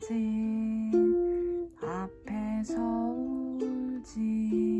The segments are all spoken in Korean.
사진 앞에서 울지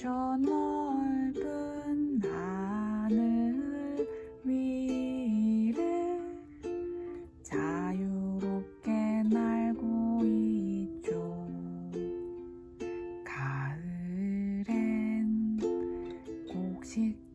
저 넓은 하늘 위를 자유롭게 날고 있죠. 가을엔 곡식